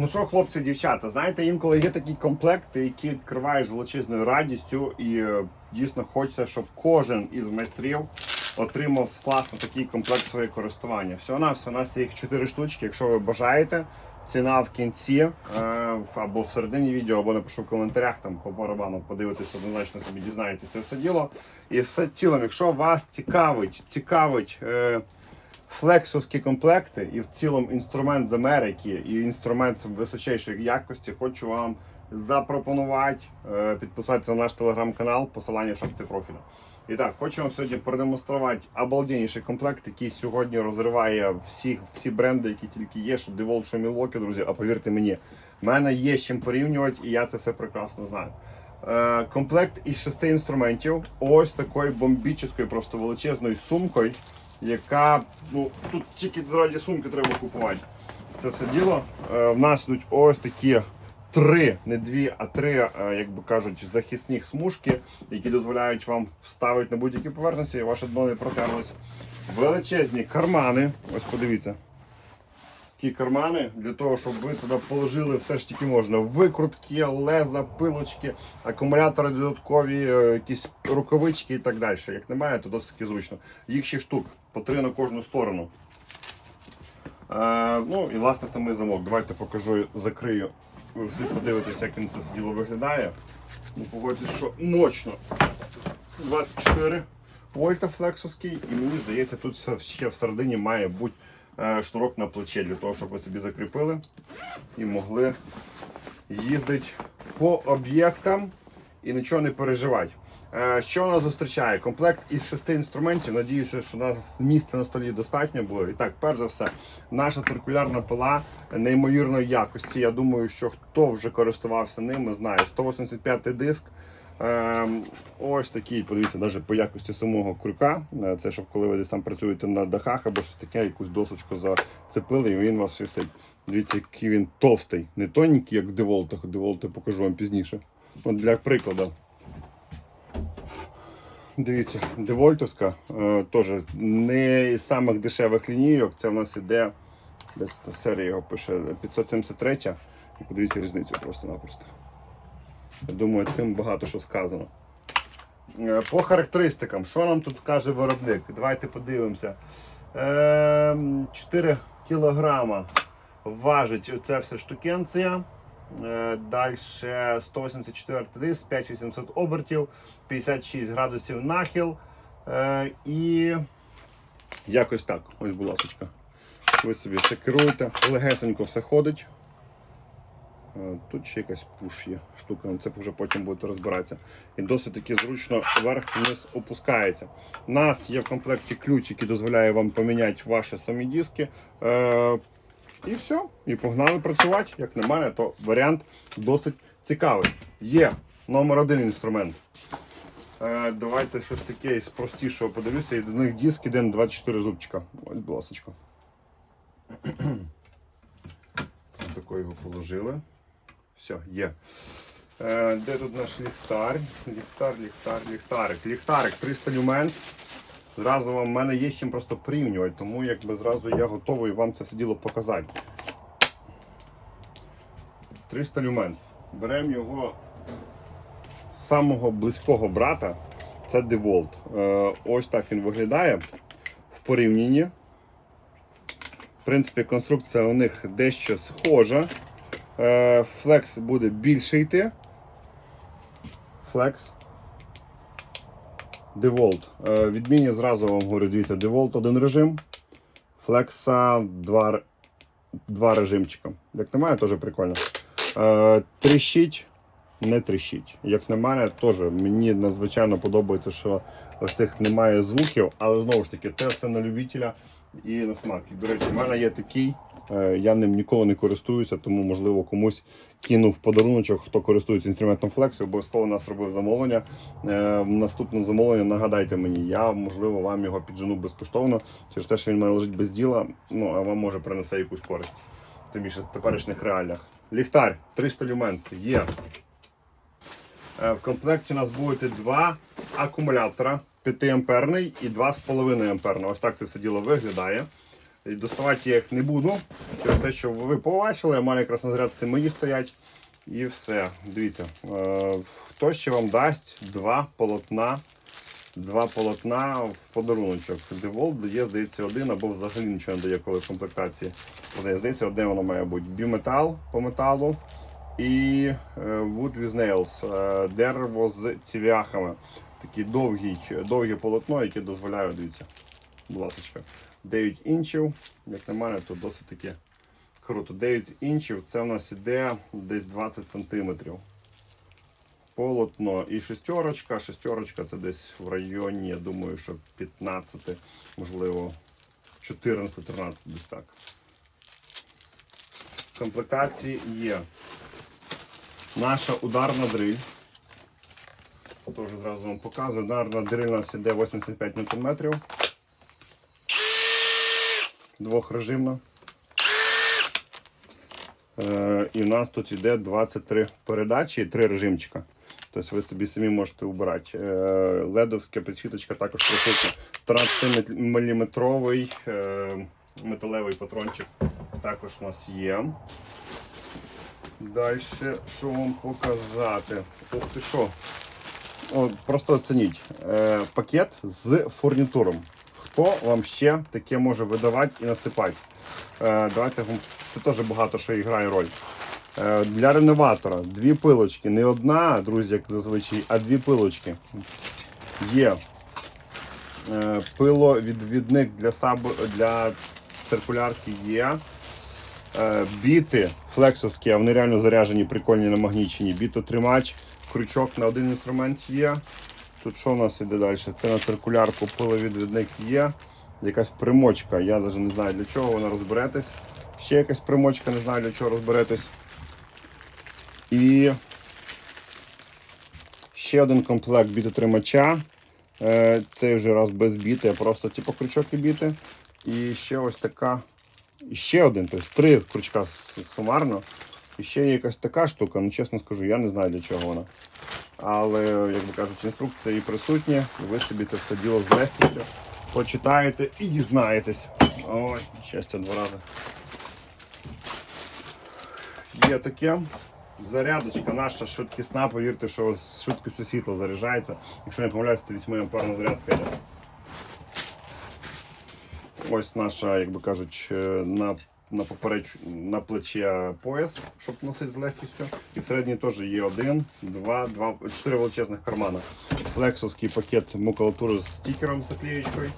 Ну що, хлопці, дівчата, знаєте, інколи є такі комплекти, які відкриваєш з величезною радістю, і е, дійсно хочеться, щоб кожен із майстрів отримав власне такий комплект своє користування. Всього на все, у нас є їх 4 штучки. Якщо ви бажаєте, ціна в кінці е, або в середині відео, або напишу в коментарях там по барабану, подивитись однозначно собі дізнаєтесь це все діло. І все цілим, якщо вас цікавить, цікавить. Флексовські комплекти і в цілому інструмент з Америки і інструмент височайшої якості, хочу вам запропонувати е, підписатися на наш телеграм-канал, посилання в шапці профілю. І так, хочу вам сьогодні продемонструвати обалденніший комплект, який сьогодні розриває всі, всі бренди, які тільки є, що DeWalt, що Milwaukee, друзі. А повірте мені, в мене є з чим порівнювати, і я це все прекрасно знаю. Е, комплект із шести інструментів, ось такою бомбічною, просто величезною сумкою, яка ну тут тільки заради сумки треба купувати. Це все діло. Е, в нас йдуть ось такі три, не дві, а три, е, як би кажуть, захисні смужки, які дозволяють вам вставити на будь-які поверхності, і ваше дно не протерлось. Величезні кармани. Ось подивіться. Такі кармани для того, щоб ви туди положили все ж тільки можна. Викрутки, леза, пилочки, акумулятори додаткові, е, якісь рукавички і так далі. Як немає, то досить таки зручно. Їх 6 штук, по три на кожну сторону. Е, ну і власне самий замок. Давайте покажу, закрию. Ви всі подивитесь, як він це все діло виглядає. Ну, погодьтесь, що мощно. 24 вольта флексовський, і мені здається, тут ще всередині має бути шнурок на плече для того, щоб ви собі закріпили і могли їздити по об'єктам і нічого не переживати. Е, Що нас зустрічає? Комплект із шести інструментів. Надіюся, що у нас місця на столі достатньо було. І так, перш за все, наша циркулярна пила неймовірної якості. Я думаю, що хто вже користувався ними, знає. 185 диск. Ем, ось такий, подивіться, навіть по якості самого крюка. Е, Це щоб коли ви десь там працюєте на дахах або щось таке, якусь досочку зацепили, і він вас висить. Дивіться, який він товстий, не тоненький, як в деволтах. Деволти покажу вам пізніше. От для прикладу. Дивіться, девольтовська, е, теж не із самих дешевих лінійок. Це в нас іде, десь серія його пише 573. Подивіться різницю просто-напросто. Думаю, цим багато що сказано. Е, По характеристикам, що нам тут каже виробник? Давайте подивимося. Ем, 4 кілограма важить оця вся штукенція. Далі 184 диск, 5800 обертів, 56 градусів нахил. Е, І якось так. Ось, будь ласка. Ви собі все керуєте, легесенько все ходить. Тут ще якась пуш є штука, ну, це вже потім будете розбиратися. І досить таки зручно вверх-вниз опускається. У нас є в комплекті ключ, який дозволяє вам поміняти ваші самі диски. Е, і все. І погнали працювати. Як на мене, то варіант досить цікавий. Є номер один інструмент. Е, давайте щось таке із простішого подивлюся. І до них диск на 24 зубчика. Ось, будь ласка. Тако його положили. Все, є. Е, де тут наш ліхтар? Ліхтар, ліхтар, ліхтарик. Ліхтарик 300 люмен. Зразу вам в мене є з чим просто порівнювати, тому якби зразу я готовий вам це все діло показати. 300 люменс. Беремо його самого близького брата. Це DeWalt. Е, ось так він виглядає в порівнянні. В принципі, конструкція у них дещо схожа. Е, Флекс буде більше йти. Флекс. DeWalt. Е, Відмінні зразу вам говорю, дивіться, DeWalt один режим, Flex два, два режимчика. Як мене, теж прикольно. Е, Тріщить, не тріщить. Як мене, теж мені надзвичайно подобається, що ось цих немає звуків, але знову ж таки, це все на любителя і на смак. До речі, в мене є такий. Е, Я ним ніколи не користуюся, тому можливо комусь кинув подаруночок, хто користується інструментом Flex, обов'язково нас робив замовлення. Е, В наступному замовленні нагадайте мені, я можливо вам його піджену безкоштовно через те, що він мене лежить без діла, ну а вам може принесе якусь користь. Тим більше в теперішніх реаліях. Ліхтар 300 люмен є. Е, В комплекті у нас буде два акумулятора 5 амперний і 2,5 амперний. Ось так це все діло виглядає. Доставати їх не буду. Через те, що ви побачили, у якраз на зарядці мої стоять. І все. Дивіться, е, хто ще вам дасть два полотна. Два полотна в подаруночок. Деволт дає, здається, один або взагалі нічого не дає, коли в комплектації. Дає, здається, одне воно має бути. Біметал по металу і е, Wood with Nails. е, Дерево з цвяхами. Такий довгий, довге полотно, яке дозволяє, дивіться, будь ласка, 9 інчів. Як на мене, то досить таки круто. 9 інчів це в нас іде десь 20 сантиметрів. Полотно і шестерочка. Шестерочка це десь в районі, я думаю, що 15, можливо, 14-13 десь так. Комплектації є наша ударна дриль. Теж зразу вам показую. Ударна дриль у нас іде 85 Нм. Двохрежимна. Е, і в нас тут іде 23 передачі і 3 режимчика. Тобто ви собі самі можете обирати. Е, ледовська підсвіточка також присутня. 13-мм е, металевий патрончик також у нас є. Далі, що вам показати? Ух ти що? О, просто оцініть. Пакет з фурнітуром. Хто вам ще таке може видавати і насипати? Е, давайте це теж багато що грає роль. Е, для реноватора дві пилочки. Не одна, друзі, як зазвичай, а дві пилочки. Є е, пиловідвідник для, саб, для циркулярки є. Е, біти флексовські, а вони реально заряжені, прикольні намагнічені. Бітотримач, крючок на один інструмент є. Тут що у нас іде далі? Це на циркулярку пиловідвідник є. Якась примочка, я навіть не знаю для чого, вона розберетесь. Ще якась примочка, не знаю для чого розберетесь. І ще один комплект бітотримача. Е, Цей вже раз без біти, просто типу крючок і біти. І ще ось така. І ще один, тобто три крючка сумарно. І ще є якась така штука, ну чесно скажу, я не знаю для чого вона. Але, як би кажуть, інструкція і присутні, ви собі це все діло з легкістю почитаєте і дізнаєтесь. Ой, щастя два рази. Є таке. Зарядочка наша швидкісна, повірте, що з швидкістю світла заряджається. Якщо не помиляюсь, це 8 амперна зарядка йде. Ось наша, як би кажуть, е, на, на, попереч, на плече пояс, щоб носити з легкістю. І всередині теж є один, два, два, чотири величезних кармана. Флексовський пакет макулатури з стікером з наклеєчкою.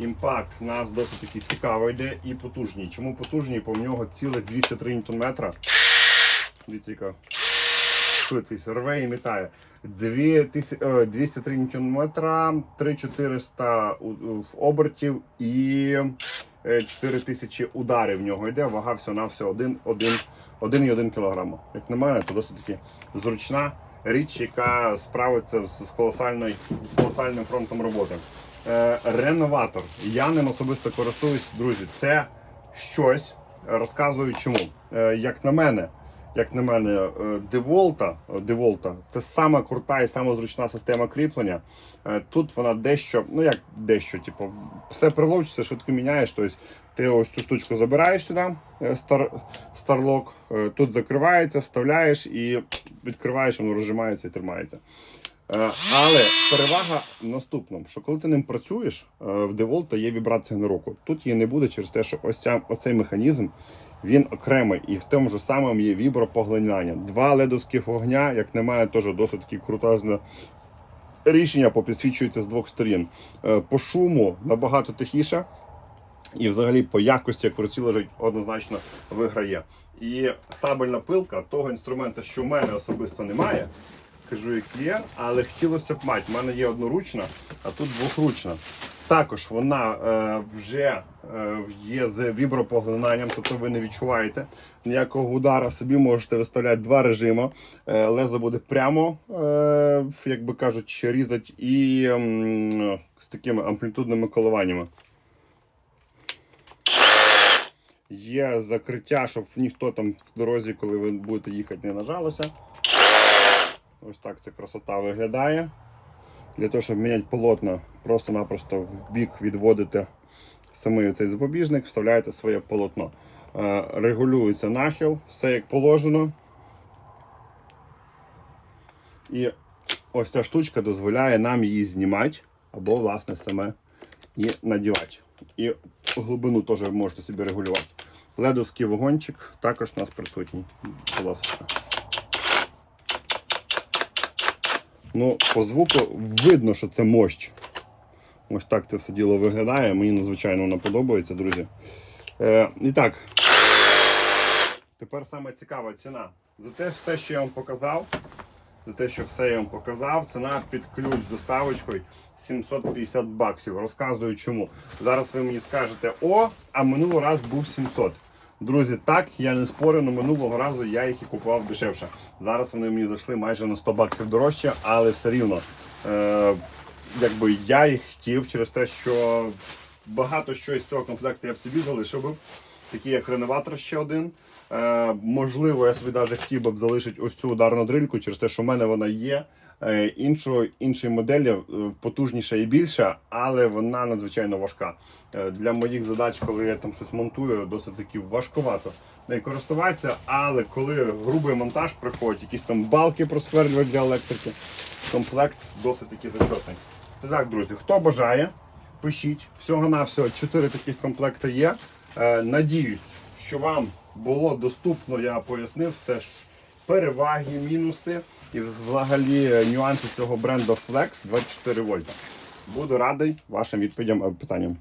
Імпакт у нас досить таки цікавий йде і потужний. Чому потужний? Бо в нього цілих 203 Нм. Дивіться, яка швидкість рве і мітає. 2000, е, 203 Нм, 3400 у- у- в обертів і е, 4000 ударів в нього йде. Вага всього на все 1,1 кг. Як на мене, то досить таки зручна річ, яка справиться з, з, колосальною, з колосальним фронтом роботи. Е, реноватор. Я ним особисто користуюсь, друзі. Це щось. Розказую чому. Е, як на мене, як на мене, е, Деволта, е, Деволта це сама крута і сама зручна система кріплення. Е, Тут вона дещо, ну як дещо, типу, все приловчиться, швидко міняєш. Тобто ти ось цю штучку забираєш сюди, стар, старлок, тут закривається, вставляєш і відкриваєш, воно розжимається і тримається. Але перевага в наступному, що коли ти ним працюєш, в Деволта є вібрація на руку. Тут її не буде через те, що ось ця, оцей механізм він окремий і в тому ж самому є вібропоглинання. Два ледовських вогня, як мене, теж досить таки крутезне рішення попідсвічується з двох сторін. Е, По шуму набагато тихіше. І взагалі по якості, як в руці лежить, однозначно виграє. І сабельна пилка того інструмента, що в мене особисто немає, кажу, як є, але хотілося б мати. У мене є одноручна, а тут двохручна. Також вона е, вже е, є з вібропоглинанням, тобто ви не відчуваєте ніякого удара. Собі можете виставляти два режими. Е, лезо буде прямо, е, як би кажуть, різати і м, з такими амплітудними коливаннями. Є закриття, щоб ніхто там в дорозі, коли ви будете їхати, не нажалося. Ось так ця красота виглядає. Для того, щоб міняти полотна, просто-напросто в бік відводите самий цей запобіжник, вставляєте своє полотно. Е, Регулюється нахил, все як положено. І ось ця штучка дозволяє нам її знімати або, власне, саме і надівати. І глибину теж можете собі регулювати. Ледовський вагончик також у нас присутній. Будь ласка. Ну, по звуку видно, що це мощ. Ось так це все діло виглядає. Мені надзвичайно воно подобається, друзі. Е, і так. Тепер саме цікава ціна. За те все, що я вам показав, за те, що все я вам показав, ціна під ключ з доставочкою 750 баксів. Розказую чому. Зараз ви мені скажете, о, а минулий раз був 700. Друзі, так, я не спорю, але минулого разу я їх і купував дешевше. Зараз вони мені зайшли майже на 100 баксів дорожче, але все рівно. Е, якби я їх хотів через те, що багато що із цього комплекту я б собі залишив би. Такий як ренуватор ще один. Е, можливо, я собі навіть хотів би залишити ось цю ударну дрильку через те, що в мене вона є. Е, іншого, іншої моделі е, потужніша і більша, але вона надзвичайно важка. Е, для моїх задач, коли я там щось монтую, досить таки важкувато нею користуватися. Але коли грубий монтаж приходить, якісь там балки просверлювати для електрики, комплект досить таки зачетний. Так, друзі, хто бажає, пишіть. Всього-навсього 4 таких комплекти є. Е, надіюсь, що вам було доступно, я пояснив все ж переваги, мінуси і взагалі е, нюанси цього бренду Flex 24 вольта. Буду радий вашим відповідям і питанням.